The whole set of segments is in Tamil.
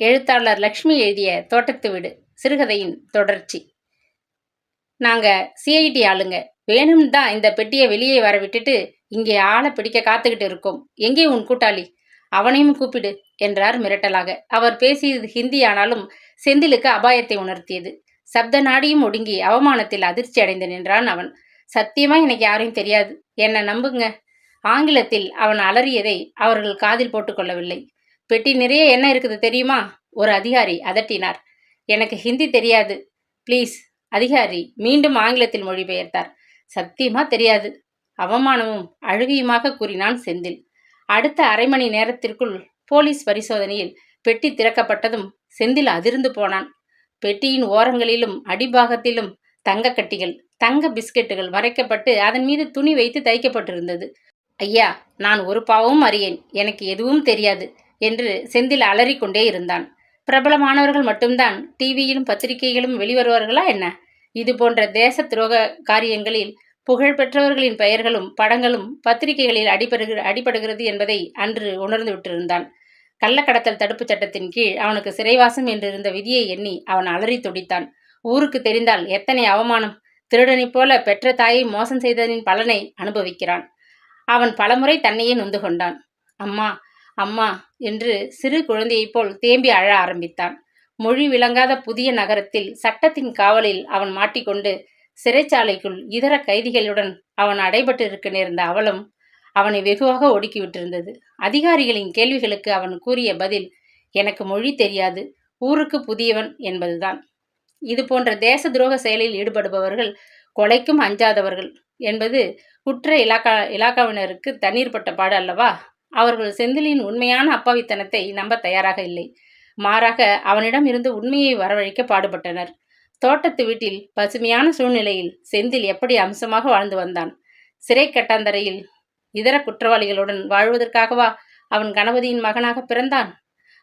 எழுத்தாளர் லக்ஷ்மி எழுதிய தோட்டத்து வீடு சிறுகதையின் தொடர்ச்சி. நாங்கள் சிஐடி ஆளுங்க. வேணும் தான் இந்த பெட்டியை வெளியே வர விட்டுட்டு இங்கே ஆளை பிடிக்க காத்துக்கிட்டு இருக்கோம். எங்கே உன் கூட்டாளி? அவனையும் கூப்பிடு என்றார் மிரட்டலாக. அவர் பேசியது ஹிந்தி ஆனாலும் செந்திலுக்கு அபாயத்தை உணர்த்தியது. சப்த நாடியும் ஒடுங்கி அவமானத்தில் அதிர்ச்சி அடைந்து நின்றான் அவன். சத்தியமா எனக்கு யாரையும் தெரியாது. என்ன நம்புங்க. ஆங்கிலத்தில் அவன் அலறியதை அவர்கள் காதில் போட்டுக்கொள்ளவில்லை. பெட்டி நிறைய என்ன இருக்குது தெரியுமா? ஒரு அதிகாரி அதட்டினார். எனக்கு ஹிந்தி தெரியாது. ப்ளீஸ் அதிகாரி மீண்டும் ஆங்கிலத்தில் மொழிபெயர்த்தார். சத்தியமா தெரியாது. அவமானமும் அழுகையுமாக கூறினான் செந்தில். அடுத்த அரை மணி நேரத்திற்குள் போலீஸ் பரிசோதனையில் பெட்டி திறக்கப்பட்டதும் செந்தில் அதிர்ந்து போனான். பெட்டியின் ஓரங்களிலும் அடிபாகத்திலும் தங்கக்கட்டிகள் தங்க பிஸ்கெட்டுகள் மறைக்கப்பட்டு அதன் மீது துணி வைத்து தைக்கப்பட்டிருந்தது. ஐயா நான் ஒரு பாவமும் அறியேன். எனக்கு எதுவும் தெரியாது. என்று செந்தில் அலறிக்கொண்டே இருந்தான். பிரபலமானவர்கள் மட்டும்தான் டிவியிலும் பத்திரிகைகளும் வெளிவருவார்களா என்ன? இது போன்ற தேச துரோக காரியங்களில் புகழ்பெற்றவர்களின் பெயர்களும் படங்களும் பத்திரிகைகளில் அடிபடுகிற அடிபடுகிறது என்பதை அன்று உணர்ந்து விட்டிருந்தான். கள்ளக்கடத்தல் தடுப்புச் சட்டத்தின் கீழ் அவனுக்கு சிறைவாசம் என்றிருந்த விதியை எண்ணி அவன் அலறி துடித்தான். ஊருக்கு தெரிந்தால் எத்தனை அவமானம்! திருடனைப் போல பெற்ற தாயை மோசம் செய்ததின் பலனை அனுபவிக்கிறான். அவன் பலமுறை தன்னையே நொந்து கொண்டான். அம்மா அம்மா என்று சிறு குழந்தையைப் போல் தேம்பி அழ ஆரம்பித்தான். மொழி விளங்காத புதிய நகரத்தில் சட்டத்தின் காவலில் அவன் மாட்டிக்கொண்டு சிறைச்சாலைக்குள் இதர கைதிகளுடன் அவன் அடைபட்டிருக்க நேர்ந்த அவலம் அவனை வெகுவாக ஒடுக்கிவிட்டிருந்தது அதிகாரிகளின் கேள்விகளுக்கு அவன் கூறிய பதில் எனக்கு மொழி தெரியாது ஊருக்கு புதியவன் என்பதுதான். இது போன்ற தேச துரோக செயலில் ஈடுபடுபவர்கள் கொலைக்கும் அஞ்சாதவர்கள் என்பது குற்ற இலாக்கா இலாக்காவினருக்கு தண்ணீர் பட்ட பாடு அல்லவா? அவர்கள் செந்திலின் உண்மையான அப்பாவித்தனத்தை நம்ப தயாராக இல்லை. மாறாக அவனிடம் இருந்து உண்மையை வரவழைக்க பாடுபட்டனர். தோட்டத்து வீட்டில் பசுமையான சூழ்நிலையில் செந்தில் எப்படி அம்சமாக வாழ்ந்து வந்தான்? சிறை கட்டாந்தரையில் இதர குற்றவாளிகளுடன் வாழ்வதற்காகவா அவன் கணபதியின் மகனாக பிறந்தான்?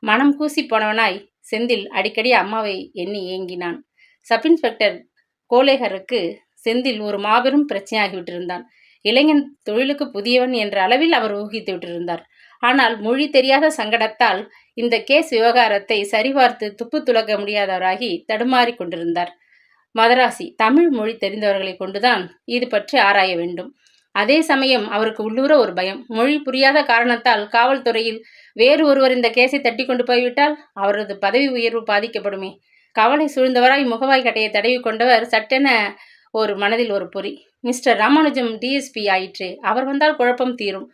மனம் கூசி போனவனாய் செந்தில் அடிக்கடி அம்மாவை எண்ணி ஏங்கினான். சப் இன்ஸ்பெக்டர் கோலேகருக்கு செந்தில் ஒரு மாபெரும் பிரச்சனையாகிவிட்டிருந்தான். இளைஞன் தொழிலுக்கு புதியவன் என்ற அளவில் அவர் ஊகித்து விட்டிருந்தார். ஆனால் மொழி தெரியாத சங்கடத்தால் இந்த கேஸ் விவகாரத்தை சரிபார்த்து துப்பு துலக்க முடியாதவராகி தடுமாறி கொண்டிருந்தார். மதராசி தமிழ் மொழி தெரிந்தவர்களை கொண்டுதான் இது பற்றி ஆராய வேண்டும். அதே சமயம் அவருக்கு உள்ளூர ஒரு பயம். மொழி புரியாத காரணத்தால் காவல்துறையில் வேறு ஒருவர் இந்த கேஸை தட்டி கொண்டு போய்விட்டால் அவரது பதவி உயர்வு பாதிக்கப்படுமே. கவலை சூழ்ந்தவராய் முகவாய் கட்டையை தடவி கொண்டவர் சட்டென ஒரு மனதில் ஒரு பொறி. மிஸ்டர் ராமானுஜம் டிஎஸ்பி ஆயிற்று. அவர் வந்தால் குழப்பம் தீரும்.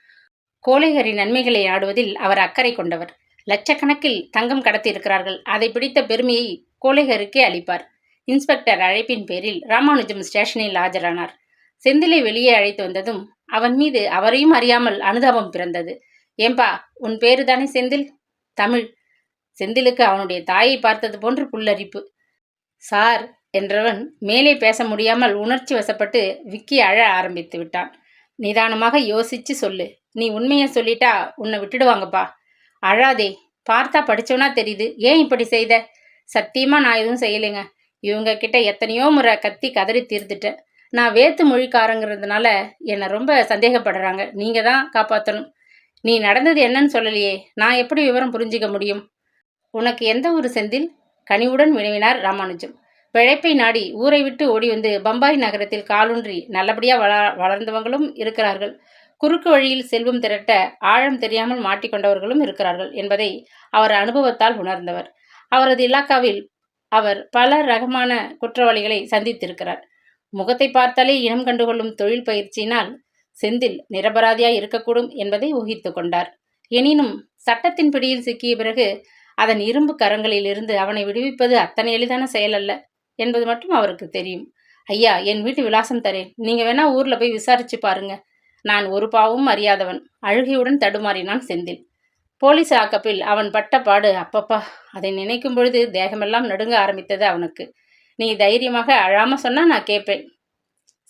கோழைகரின் நன்மைகளை நாடுவதில் அவர் அக்கறை கொண்டவர். லட்சக்கணக்கில் தங்கம் கடத்தியிருக்கிறார்கள். அதை பிடித்த பெருமையை கோழைகருக்கே அளிப்பார். இன்ஸ்பெக்டர் அழைப்பின் பேரில் ராமானுஜம் ஸ்டேஷனில் ஆஜரானார். செந்திலை வெளியே அழைத்து வந்ததும் அவன் மீது அவரையும் அறியாமல் அனுதாபம் பிறந்தது. ஏம்பா உன் பேரு தானே செந்தில்? தமிழ். செந்திலுக்கு அவனுடைய தாயை பார்த்தது போன்று புல்லரிப்பு. சார் என்றவன் மேலே பேச முடியாமல் உணர்ச்சி வசப்பட்டு விக்கி அழ ஆரம்பித்து விட்டான். நிதானமாக யோசிச்சு சொல்லு. நீ உண்மையை சொல்லிட்டா உன்னை விட்டுடுவாங்கப்பா. அழாதே. பார்த்தா படிச்சவனா தெரியுது. ஏன் இப்படி செய்த? சத்தியமா நான் எதுவும் செய்யலைங்க. இவங்க கிட்ட எத்தனையோ முறை கத்தி கதறி தீர்த்துட்டேன். நான் வேத்து மொழிக்காரங்கிறதுனால என்னை ரொம்ப சந்தேகப்படுறாங்க. நீங்க தான் காப்பாற்றணும் நீ நடந்தது என்னன்னு சொல்லலையே. நான் எப்படி விவரம் புரிஞ்சிக்க முடியும்? உனக்கு எந்த ஒரு செந்தில்? கனிவுடன் வினவினார் ராமானுஜம். பிழைப்பை நாடி ஊரை விட்டு ஓடி வந்து பம்பாய் நகரத்தில் காலூன்றி நல்லபடியாக வள வளர்ந்தவங்களும் இருக்கிறார்கள். குறுக்கு வழியில் செல்வம் திரட்ட ஆழம் தெரியாமல் மாட்டிக்கொண்டவர்களும் இருக்கிறார்கள் என்பதை அவர் அனுபவத்தால் உணர்ந்தவர். அவரது இலாக்காவில் அவர் பல ரகமான குற்றவாளிகளை சந்தித்திருக்கிறார். முகத்தை பார்த்தாலே இனம் கண்டுகொள்ளும் தொழில் பயிற்சியினால் செந்தில் நிரபராதியாய் இருக்கக்கூடும் என்பதை ஊகித்து கொண்டார். எனினும் சட்டத்தின் பிடியில் சிக்கிய பிறகு அதன் இரும்பு கரங்களில் இருந்து அவனை விடுவிப்பது அத்தனை எளிதான செயல் அல்ல என்பது மட்டும் அவருக்கு தெரியும். ஐயா என் வீட்டு விலாசம் தரேன். நீங்க வேணா ஊர்ல போய் விசாரிச்சு பாருங்க. நான் ஒரு பாவமும் அறியாதவன். அழுகையுடன் தடுமாறினான் செந்தில். போலீஸ் ஆக்கப்பில். அவன் பட்ட பாடு அப்பப்பா. அதை நினைக்கும் பொழுது தேகமெல்லாம் நடுங்க ஆரம்பித்தது அவனுக்கு. நீ தைரியமாக அழாம சொன்னா நான் கேட்பேன்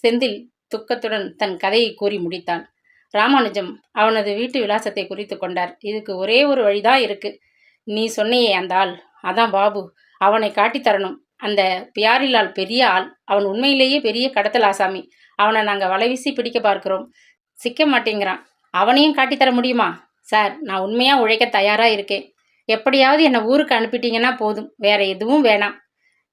செந்தில் துக்கத்துடன் தன் கதையை கூறி முடித்தான். ராமானுஜம் அவனது வீட்டு விலாசத்தை குறித்து கொண்டார். இதுக்கு ஒரே ஒரு வழிதான் இருக்கு. நீ சொன்னையே அந்த ஆள். அதான் பாபு. அவனை காட்டித்தரணும் அந்த பியாரிலால் பெரிய ஆள் அவன் உண்மையிலேயே பெரிய கடத்தல் ஆசாமி. அவனை நாங்கள் வலைவீசி பிடிக்க பார்க்கிறோம். சிக்க மாட்டேங்கிறான். அவனையும் காட்டித் தர முடியுமா? சார் நான் உண்மையாக உழைக்க தயாராக இருக்கேன். எப்படியாவது என்னை ஊருக்கு அனுப்பிட்டீங்கன்னா போதும். வேற எதுவும் வேணாம்.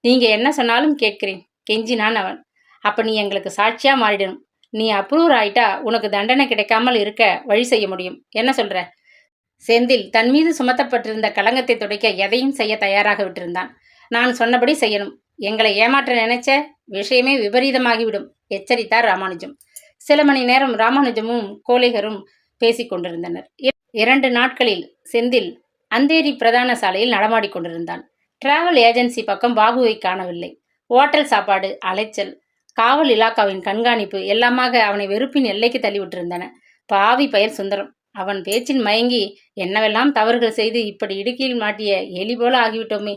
நீங்கள் என்ன சொன்னாலும் கேட்கிறேன். கெஞ்சினான் அவன். அப்போ நீ எங்களுக்கு சாட்சியாக மாறிடணும். நீ அப்ரூவ் ஆயிட்டா உனக்கு தண்டனை கிடைக்காமல் இருக்க வழி செய்ய முடியும். என்ன சொல்கிற செந்தில் தன் மீது சுமத்தப்பட்டிருந்த களங்கத்தை துடைக்க எதையும் செய்ய தயாராக விட்டிருந்தான். நான் சொன்னபடி செய்யணும். எங்களை ஏமாற்ற நினைச்ச விஷயமே விபரீதமாகிவிடும் எச்சரித்தார் ராமானுஜம். சில மணி நேரம் ராமானுஜமும் கோலிகரும் பேசிக் கொண்டிருந்தனர். இரண்டு நாட்களில் செந்தில் அந்தேரி பிரதான சாலையில் நடமாடிக்கொண்டிருந்தான் டிராவல் ஏஜென்சி பக்கம் பாபுவை காணவில்லை. ஓட்டல் சாப்பாடு அலைச்சல் காவல் இலாக்காவின் கண்காணிப்பு எல்லாமாக அவனை வெறுப்பின் எல்லைக்கு தள்ளிவிட்டிருந்தன. பாவி பெயர் சுந்தரம் அவன் பேச்சில் மயங்கி என்னவெல்லாம் தவறுகள் செய்து இப்படி இடுக்கியில் மாட்டிய எலி போல ஆகிவிட்டோமே.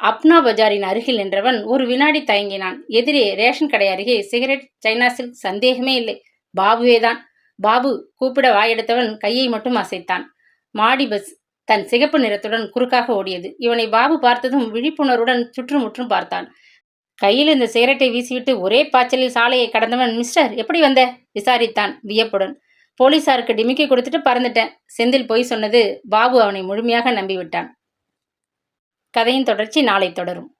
அப்னா பஜாரின் அருகில் நின்றவன் ஒரு வினாடி தயங்கினான். எதிரே ரேஷன் கடை அருகே சிகரெட் சைனா சில்க் சந்தேகமே இல்லை. பாபுவேதான். பாபு கூப்பிட வாயெடுத்தவன் கையை மட்டும் அசைத்தான். மாடி பஸ் தன் சிகப்பு நிறத்துடன் குறுக்காக ஓடியது. இவனை பாபு பார்த்ததும் விழிப்புணர்வுடன் சுற்றுமுற்றும் பார்த்தான். கையில் இந்த சிகரெட்டை வீசிவிட்டு ஒரே பாய்ச்சலில் சாலையை கடந்தவன் மிஸ்டர் எப்படி வந்த? விசாரித்தான் வியப்புடன். போலீசாருக்கு டிமிக்கி கொடுத்துட்டு பறந்துட்டேன். செந்தில் பொய் சொன்னது பாபு அவனை முழுமையாக நம்பிவிட்டான். கதையின் தொடர்ச்சி நாளை தொடரும்.